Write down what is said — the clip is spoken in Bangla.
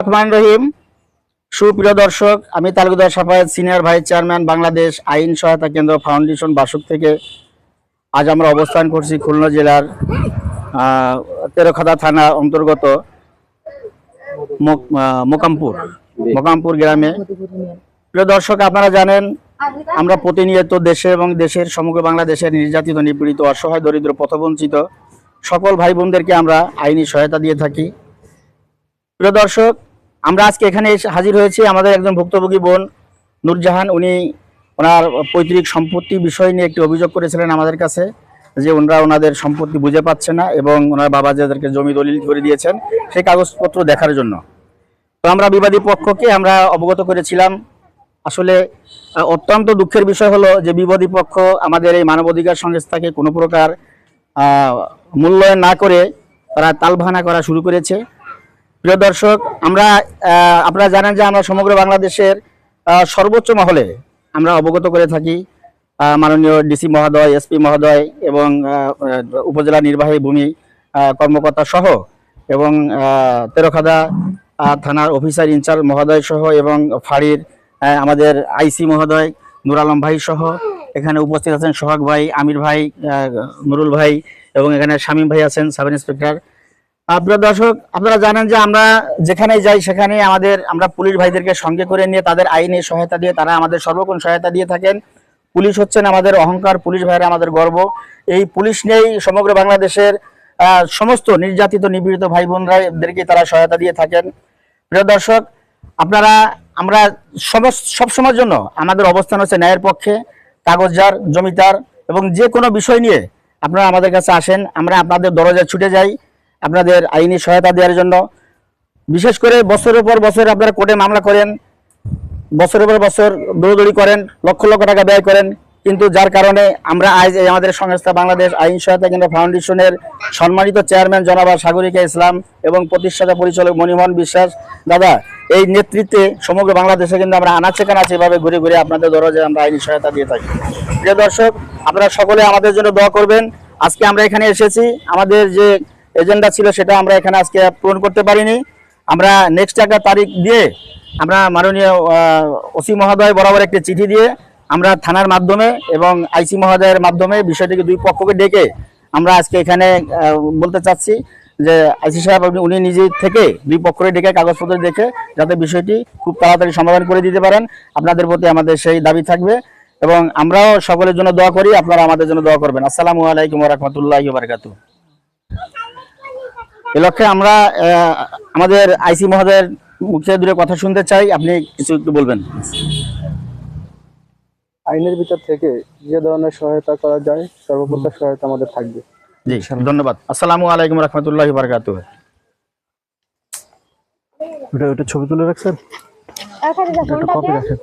রহমান রহিম। সুপ্রিয় দর্শক, আমি Talukdar Safayet senior vice chairman Bangladesh আইন সহায়তা কেন্দ্র ফাউন্ডেশন বাসক থেকে আজ আমরা অবস্থান করছি খুলনা জেলার তেরোখাদা থানা অন্তর্গত মোকামপুর মোকামপুর গ্রামে। প্রিয় দর্শক, আপনারা জানেন, আমরা প্রতিনিয়ত দেশে এবং দেশের সমগ্র বাংলাদেশের নির্যাতিত, নিপীড়িত, অসহায়, দরিদ্র, পথবঞ্চিত সকল ভাই বোনদেরকে আমরা আইনি সহায়তা দিয়ে থাকি। প্রিয় দর্শক আমরা আজকে এখানে হাজির হয়েছি আমাদের একজন ভুক্তভোগী বোন নূরজাহান। উনি ওনার পৈতৃক সম্পত্তি বিষয় নিয়ে একটি অভিযোগ করেছিলেন আমাদের কাছে যে ওনারা ওনাদের সম্পত্তি বুঝে পাচ্ছে না এবং ওনার বাবা যাদেরকে জমি দলিল করে দিয়েছেন সেই কাগজপত্র দেখার জন্য। তো আমরা বিবাদী পক্ষকে আমরা অবগত করেছিলাম। আসলে অত্যন্ত দুঃখের বিষয় হলো যে বিবাদী পক্ষ আমাদের এই মানবাধিকার সংস্থাকে কোনো প্রকার মূল্যায়ন না করে তারা তালভানা করা শুরু করেছে। প্রিয় দর্শক, আমরা আপনারা জানেন যে আমরা সমগ্র বাংলাদেশের সর্বোচ্চ মহলে আমরা অবগত করে থাকি মাননীয় ডিসি মহোদয়, এসপি মহোদয় এবং উপজেলা নির্বাহী ভূমি কর্মকর্তা সহ এবং তেরোখাদা থানার অফিসার ইনচার্জ মহোদয় সহ এবং ফাঁড়ির আমাদের আইসি মহোদয় নুর আলম ভাই সহ এখানে উপস্থিত আছেন সোহাগ ভাই, আমির ভাই নুরুল ভাই এবং এখানে শামীম ভাই আছেন সাব ইন্সপেক্টর। আপনার দর্শক, আপনারা জানেন যে আমরা যেখানে যাই সেখানে আমাদের, আমরা পুলিশ ভাইদেরকে সঙ্গে করে নিয়ে তাদের আইনি সহায়তা দিয়ে তারা আমাদের সর্বক্ষণ সহায়তা দিয়ে থাকেন। পুলিশ হচ্ছেন আমাদের অহংকার, পুলিশ ভাইরা আমাদের গর্ব। এই পুলিশ নিয়েই সমগ্র বাংলাদেশের সমস্ত নির্যাতিত, নিপীড়িত ভাই বোনরাদেরকে তারা সহায়তা দিয়ে থাকেন। প্রিয় দর্শক, আপনারা, আমরা সমস- সবসময়ের জন্য আমাদের অবস্থান হচ্ছে ন্যায়ের পক্ষে, কাগজদার, জমিদার এবং যে কোনো বিষয় নিয়ে আপনারা আমাদের কাছে আসেন, আমরা আপনাদের দরজায় ছুটে যাই। আপনাদের আইনি সহায়তা দেওয়ার জন্য। বিশেষ করে বছরের পর বছর আপনারা কোর্টে মামলা করেন, বছরের পর বছর দৌড়দৌড়ি করেন, লক্ষ লক্ষ টাকা ব্যয় করেন। কিন্তু যার কারণে আমরা আজ আমাদের সংস্থা বাংলাদেশ আইন সহায়তা কেন্দ্র ফাউন্ডেশনের সম্মানিত চেয়ারম্যান জনাবা সাগরিকা ইসলাম এবং প্রতিষ্ঠাতা পরিচালক মণিমোহন বিশ্বাস। দাদা, এই নেতৃত্বে সমগ্র বাংলাদেশে কিন্তু আমরা আনাচে কানাচে এভাবে ঘুরে ঘুরে আপনাদের দরজায় আমরা আইনি সহায়তা দিয়ে থাকি। প্রিয় দর্শক, আপনারা সকলে আমাদের জন্য দোয়া করবেন। আজকে আমরা এখানে এসেছি। আমাদের যে এজেন্ডা ছিল সেটা আমরা এখানে আজকে পূরণ করতে পারিনি। আমরা নেক্সট একটা তারিখ দিয়ে আমরা মাননীয় ওসি মহোদয় বরাবর একটি চিঠি দিয়ে আমরা থানার মাধ্যমে এবং আইসি মহোদয়ের মাধ্যমে বিষয়টিকে দুই পক্ষকে ডেকে আমরা আজকে এখানে বলতে চাচ্ছি যে আইসি সাহেব আপনি, উনি নিজে থেকে দুই পক্ষকে ডেকে কাগজপত্র দেখে যাতে বিষয়টি খুব তাড়াতাড়ি সমাধান করে দিতে পারেন। আপনাদের প্রতি আমাদের সেই দাবি থাকবে এবং আমরাও সকলের জন্য দোয়া করি, আপনারা আমাদের জন্য দোয়া করবেন। আসসালামু আলাইকুম রহমতুল্লাহ বারকাতু এ লক্ষ্যে আমরা আহ, আমাদের আইসি মহোদয়ের মুখে দূরে কথা শুনতে চাই। আপনি কিছু একটু বলবেন। আইনের ভিতর থেকে যে ধরনের সহায়তা করা যায় সর্বপ্রকার সহায়তা আমাদের থাকবে। জি ধন্যবাদ। আসসালামু আলাইকুম রহমতুল্লাহ বারকাতু ওটা ওটা ছবি তুলে রাখছেন? কপি রাখেন।